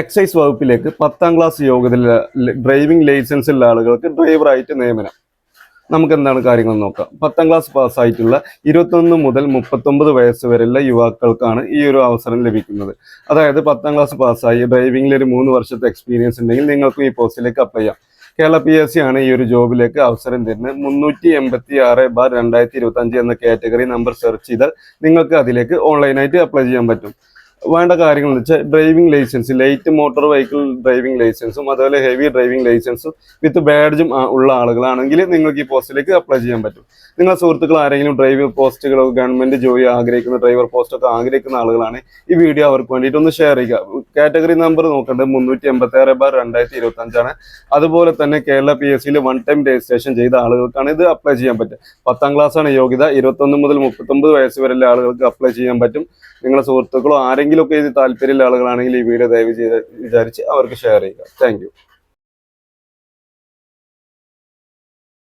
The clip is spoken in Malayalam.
എക്സൈസ് വകുപ്പിലേക്ക് പത്താം ക്ലാസ് യോഗത്തിൽ ഡ്രൈവിംഗ് ലൈസൻസ് ഉള്ള ആളുകൾക്ക് ഡ്രൈവറായിട്ട് നിയമനം. നമുക്ക് എന്താണ് കാര്യങ്ങൾ നോക്കാം? പത്താം ക്ലാസ് പാസ്സായിട്ടുള്ള ഇരുപത്തൊന്ന് മുതൽ മുപ്പത്തൊമ്പത് വയസ്സ് വരെയുള്ള യുവാക്കൾക്കാണ് ഈ ഒരു അവസരം ലഭിക്കുന്നത്. അതായത് പത്താം ക്ലാസ് പാസ്സായി ഡ്രൈവിംഗിൽ ഒരു മൂന്ന് വർഷത്തെ എക്സ്പീരിയൻസ് ഉണ്ടെങ്കിൽ നിങ്ങൾക്കും ഈ പോസ്റ്റിലേക്ക് അപ്ലൈ ചെയ്യാം. കേരള പി എസ് സി ആണ് ഈ ഒരു ജോബിലേക്ക് അവസരം തരുന്നത്. മുന്നൂറ്റി എൺപത്തി ആറ് ബാർ രണ്ടായിരത്തി ഇരുപത്തി അഞ്ച് എന്ന കാറ്റഗറി നമ്പർ സെർച്ച് ചെയ്താൽ നിങ്ങൾക്ക് അതിലേക്ക് ഓൺലൈനായിട്ട് അപ്ലൈ ചെയ്യാൻ പറ്റും. വേണ്ട കാര്യങ്ങൾ വെച്ചാൽ driving licence light motor vehicle driving ലൈസൻസും അതുപോലെ ഹെവി ഡ്രൈവിംഗ് ലൈസൻസും വിത്ത് ബാഡ്ജും ഉള്ള ആളുകളാണെങ്കിൽ നിങ്ങൾക്ക് ഈ പോസ്റ്റിലേക്ക് അപ്ലൈ ചെയ്യാൻ പറ്റും. നിങ്ങളുടെ സുഹൃത്തുക്കൾ ആരെങ്കിലും ഡ്രൈവർ പോസ്റ്റുകളോ ഗവൺമെന്റ് ജോലി ആഗ്രഹിക്കുന്ന ഡ്രൈവർ പോസ്റ്റൊക്കെ ആഗ്രഹിക്കുന്ന ആളുകളാണ് ഈ വീഡിയോ അവർക്ക് വേണ്ടിയിട്ട് ഒന്ന് ഷെയർ ചെയ്യുക. കാറ്റഗറി നമ്പർ നോക്കേണ്ടത് മുന്നൂറ്റി എൺപത്തി ആറ് ബാർ രണ്ടായിരത്തി ഇരുപത്തി അഞ്ചാണ് അതുപോലെ തന്നെ കേരള പി എസ് സിയിൽ വൺ ടൈം രജിസ്ട്രേഷൻ ചെയ്ത ആളുകൾക്കാണ് ഇത് അപ്ലൈ ചെയ്യാൻ പറ്റുക. പത്താം ആണ് യോഗ്യത. ഇരുപത്തൊന്ന് മുതൽ മുപ്പത്തൊമ്പത് വയസ്സ് വരെയുള്ള ആളുകൾക്ക് അപ്ലൈ ചെയ്യാൻ പറ്റും. നിങ്ങളുടെ സുഹൃത്തുക്കളോ ആരെങ്കിലും ഒക്കെ ഇത് താല്പര്യമുള്ള ആളുകളാണെങ്കിൽ ഈ വീഡിയോ ദയവ് ചെയ്ത് വിചാരിച്ച് അവർക്ക് ഷെയർ ചെയ്യുക. താങ്ക്